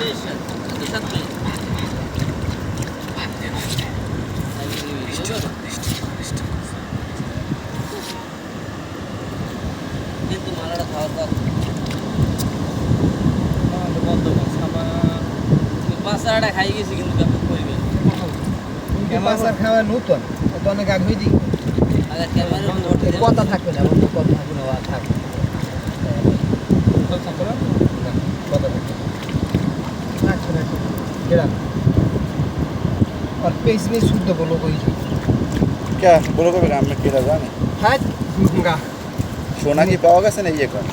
কিন্তু মালাটা খাওয়ার পর বন্ধ করছে খাই গেছি কিন্তু ব্যাপক পরিবেশ পাঁচ খাওয়া নতুন অনেক আগ হয়ে কথা থাকবে না और पेस में शुद्ध बोलो कोई क्या? बोलो कोई राम में केला जाने हाँ सोना की पाओगे से नहीं ये कौन?